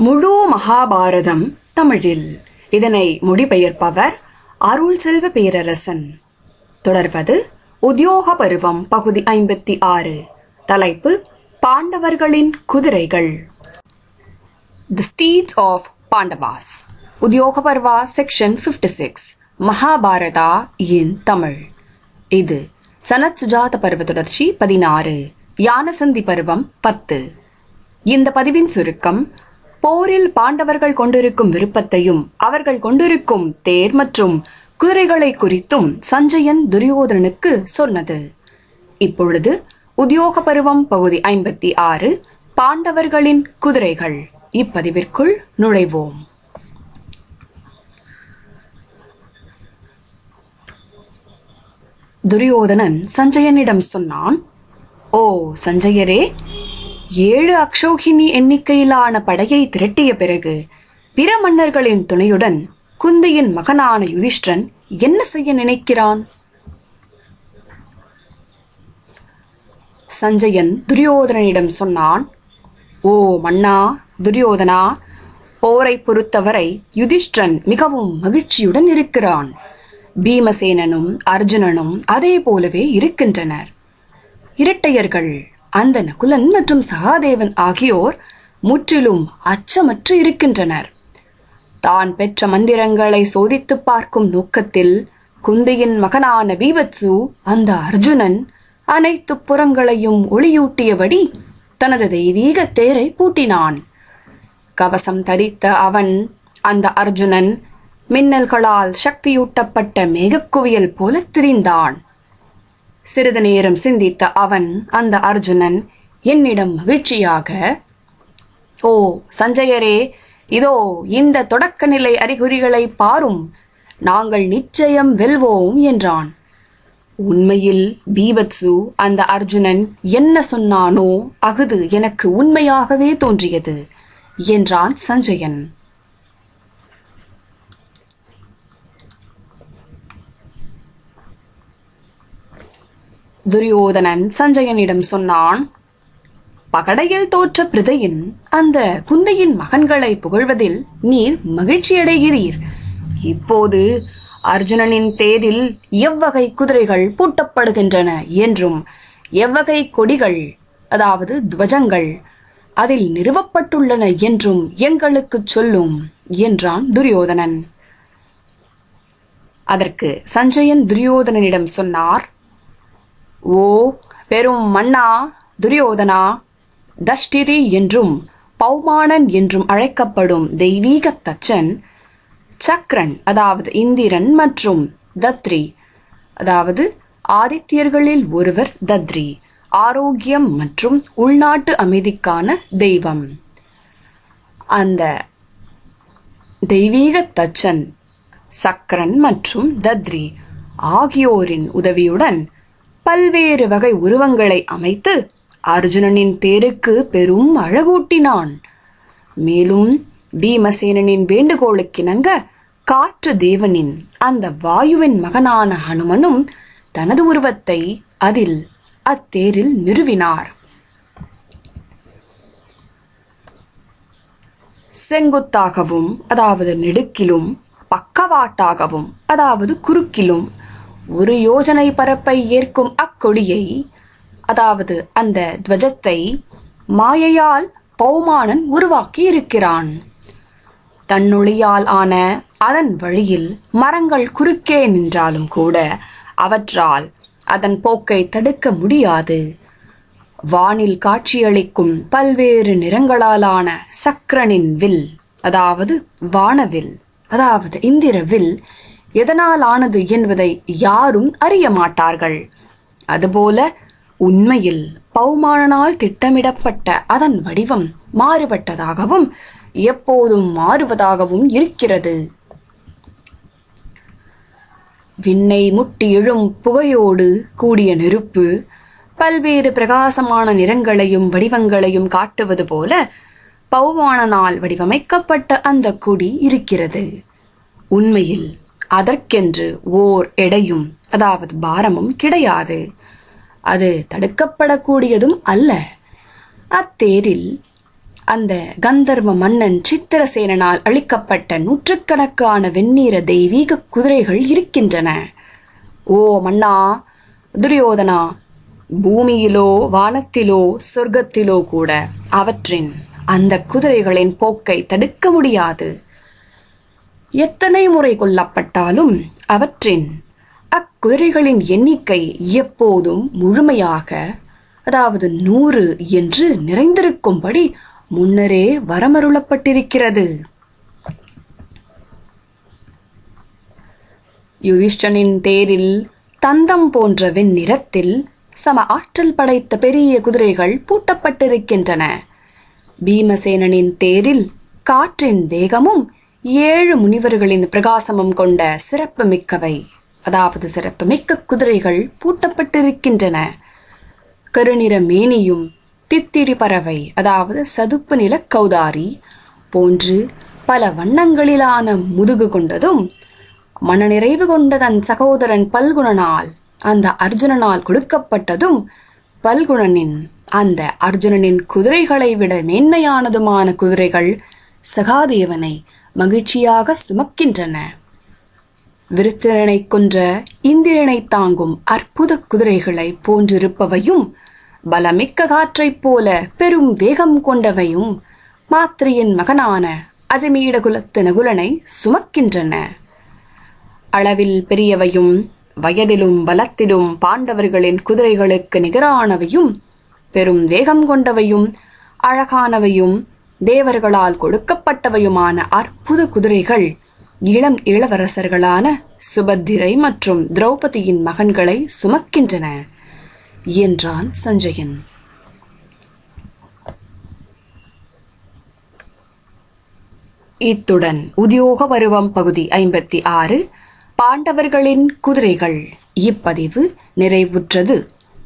முழு மகாபாரதம் தமிழில். இதனை மொழிபெயர்ப்பவர் அருள் செல்வ பேரரசன். தொடர்வது உத்தியோக பருவம் பகுதி ஐம்பத்தி ஆறு. தலைப்பு பாண்டவர்களின் குதிரைகள். தி steeds of Pandavas Udyoga Parva section fifty six Mahabharata in Tamil. இது சனத் சுஜாத பருவ தொடர்ச்சி பதினாறு. யானசந்தி பருவம் பத்து. இந்த பதிவின் சுருக்கம் போரில் பாண்டவர்கள் கொண்டிருக்கும் விருப்பத்தையும் அவர்கள் கொண்டிருக்கும் தேர் மற்றும் குதிரைகளை குறித்தும் சஞ்சயன் துரியோதனனுக்கு சொன்னது. இப்பொழுது உத்தியோக பருவம் பகுதி ஐம்பத்தி ஆறு பாண்டவர்களின் குதிரைகள். இப்பதிவிற்குள் நுழைவோம். துரியோதனன் சஞ்சயனிடம் சொன்னான் ஓ சஞ்சயரே ஏழு அக்ஷோகினி எண்ணிக்கையிலான படையை திரட்டிய பிறகு பிற மன்னர்களின் துணையுடன் குந்தியின் மகனான யுதிஷ்டன் என்ன செய்ய நினைக்கிறான்? சஞ்சயன் துரியோதனனிடம் சொன்னான் ஓ மன்னா துரியோதனா போரை பொறுத்தவரை யுதிஷ்டன் மிகவும் மகிழ்ச்சியுடன் இருக்கிறான். பீமசேனனும் அர்ஜுனனும் அதே போலவே இருக்கின்றனர். இரட்டையர்கள் அந்த நகுலன் மற்றும் சகாதேவன் ஆகியோர் முற்றிலும் அச்சமற்று இருக்கின்றனர். தான் பெற்ற மந்திரங்களை சோதித்துப் பார்க்கும் நோக்கத்தில் குந்தியின் மகனான பீபத்சு அந்த அர்ஜுனன் அனைத்து புறங்களையும் ஒளியூட்டியபடி தனது தெய்வீக தேரை பூட்டினான். கவசம் தரித்த அவன் அந்த அர்ஜுனன் மின்னல்களால் சக்தியூட்டப்பட்ட மேகக்குவியல் போல திரிந்தான். சிறிது நேரம் சிந்தித்த அவன் அந்த அர்ஜுனன் என்னிடம் மகிழ்ச்சியாக ஓ சஞ்சயரே இதோ இந்த தொடக்க நிலை அறிகுறிகளை பாரும். நாங்கள் நிச்சயம் வெல்வோம் என்றான். உண்மையில் பீபத்சு அந்த அர்ஜுனன் என்ன சொன்னானோ அகுது எனக்கு உண்மையாகவே தோன்றியது என்றான் சஞ்சயன். துரியோதனன் சஞ்சயனிடம் சொன்னான் பகடையில் தோற்ற பிரதையின் அந்த குந்தையின் மகன்களை புகழ்வதில் நீர் மகிழ்ச்சியடைகிறீர். இப்போது அர்ஜுனனின் தேரில் எவ்வகை குதிரைகள் பூட்டப்படுகின்றன என்றும் எவ்வகை கொடிகள் அதாவது துவஜங்கள் அதில் நிறுவப்பட்டுள்ளன என்றும் எங்களுக்கு சொல்லும் என்றான் துரியோதனன். அதற்கு சஞ்சயன் துரியோதனனிடம் சொன்னார் ஓ பெரும் மன்னா துரியோதனா? தஷ்டிரி என்றும் பௌமானன் என்றும் அழைக்கப்படும் தெய்வீக தச்சன் சக்ரன் அதாவது இந்திரன் மற்றும் தத்ரி. அதாவது ஆதித்யர்களில் ஒருவர் தத்ரி ஆரோக்கியம் மற்றும் உள்நாட்டு அமைதிக்கான தெய்வம். அந்த தெய்வீக தச்சன் சக்கரன் மற்றும் தத்ரி ஆகியோரின் உதவியுடன் பல்வேறு வகை உருவங்களை அமைத்து அர்ஜுனனின் தேருக்கு பெரும் அழகூட்டினான். மேலும் பீமசேனனின் வேண்டுகோளுக்கிணங்க காற்று தேவனின் அந்த வாயுவின் மகனான ஹனுமனும் தனது உருவத்தை அதில் அத்தேரில் நிறுவினார். செங்குத்தாகவும் அதாவது நெடுக்கிலும் பக்கவாட்டாகவும் அதாவது குறுக்கிலும் ஒரு யோஜனை பரப்பை ஏற்கும் அக்கொடியை அதாவது அந்த துவஜத்தை மாயையால் பௌமானன் உருவாக்கி இருக்கிறான் தன்னொழியால் ஆன அதன் வழியில் மரங்கள் குறுக்கே நின்றாலும் கூட அவற்றால் அதன் போக்கை தடுக்க முடியாது. வானில் காட்சியளிக்கும் பல்வேறு நிறங்களாலான சக்கரனின் வில் அதாவது வானவில் அதாவது இந்திர வில் எதனால் ஆனது என்பதை யாரும் அறிய மாட்டார்கள். அதுபோல உண்மையில் பௌமானனால் திட்டமிடப்பட்ட அதன் வடிவம் மாறுபட்டதாகவும் எப்போதும் மாறுவதாகவும் இருக்கிறது. விண்ணை முட்டி எழும் புகையோடு கூடிய நெருப்பு பல்வேறு பிரகாசமான நிறங்களையும் வடிவங்களையும் காட்டுவது போல பௌமானனால் வடிவமைக்கப்பட்ட அந்த கொடி இருக்கிறது. உண்மையில் அதற்கென்று ஓர் எடையும் அதாவது பாரமும் கிடையாது. அது தடுக்கப்படக்கூடியதும் அல்ல. அத்தேரில் அந்த கந்தர்வ மன்னன் சித்திரசேனனால் அளிக்கப்பட்ட நூற்றுக்கணக்கான வெண்ணீர தெய்வீக குதிரைகள் இருக்கின்றன. ஓ மன்னா துரியோதனா பூமியிலோ வானத்திலோ சொர்க்கத்திலோ கூட அவற்றின் அந்த குதிரைகளின் போக்கை தடுக்க முடியாது. எத்தனை முறை கொல்லப்பட்டாலும் அவற்றின் அக்குதிரைகளின் எண்ணிக்கை எப்போதும் முழுமையாக அதாவது நூறு என்று நிறைந்திருக்கும்படி முன்னரே வரமருளப்பட்டிருக்கிறது. யுதிஷ்டனின் தேரில் தந்தம் போன்ற வெண்ணிறத்தில் சம ஆற்றல் படைத்த பெரிய குதிரைகள் பூட்டப்பட்டிருக்கின்றன. பீமசேனனின் தேரில் காற்றின் வேகமும் ஏழு முனிவர்களின் பிரகாசமும் கொண்ட சிறப்பு மிக்கவை அதாவது சிறப்பு மிக்க குதிரைகள் பூட்டப்பட்டிருக்கின்றன. கருநிற மேனியும் தித்திரி பறவை அதாவது சதுப்பு நில கௌதாரி போன்று பல வண்ணங்களிலான முதுகு கொண்டதும் மனநிறைவு கொண்ட தன் சகோதரன் பல்குணனால் அந்த அர்ஜுனனால் கொடுக்கப்பட்டதும் பல்குணனின் அந்த அர்ஜுனனின் குதிரைகளை விட மேன்மையானதுமான குதிரைகள் சகாதேவனை மகிழ்ச்சியாக சுமக்கின்றன. விருத்திரனை கொன்ற இந்திரனை தாங்கும் அற்புத குதிரைகளை போன்றிருப்பவையும் பலமிக்க காற்றைப் போல பெரும் வேகம் கொண்டவையும் மாத்திரையின் மகனான அஜமீட குலத்து நகுலனை சுமக்கின்றன. அளவில் பெரியவையும் வயதிலும் பலத்திலும் பாண்டவர்களின் குதிரைகளுக்கு நிகரானவையும் பெரும் வேகம் கொண்டவையும் அழகானவையும் தேவர்களால் கொடுக்கப்பட்டவையுமான அற்புத குதிரைகள் இளம் இளவரசர்களான சுபத்திரை மற்றும் திரௌபதியின் மகன்களை சுமக்கின்றன என்றான் சஞ்சயன். இத்துடன் உத்தியோக பருவம் பகுதி ஐம்பத்தி ஆறு பாண்டவர்களின் குதிரைகள். இப்பதிவு நிறைவுற்றது.